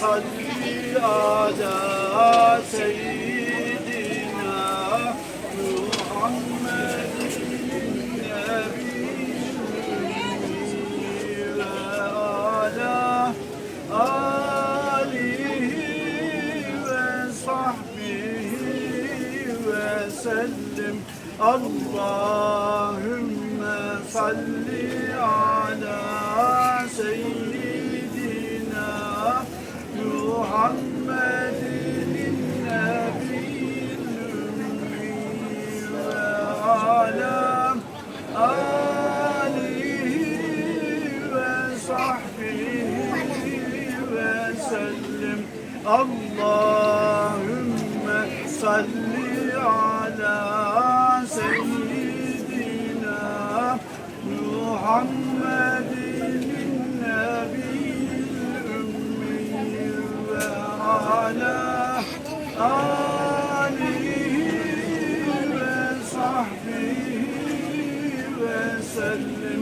صل على سيدنا محمد النبي وعلى آله وصحبه وسلم اللهم صل ve sellim. Allahümme salli ala seyyidina Muhammedin nebil ümmi ve ala alihi ve sahbihi ve sellim.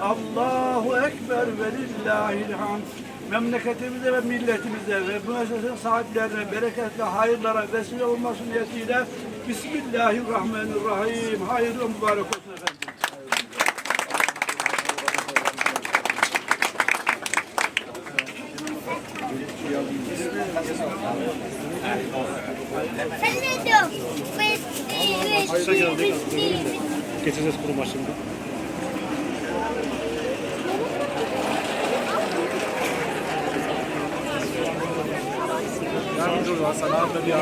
Allahu Ekber ve lillahil hamd. Memleketimize ve milletimize ve bu müessesenin sahiplerine bereketli hayırlara vesile olması niyetiyle Bismillahirrahmanirrahim. Hayırlı mübarek olsun efendim. Geçeceğiz kurum başında. Ol Hasan abi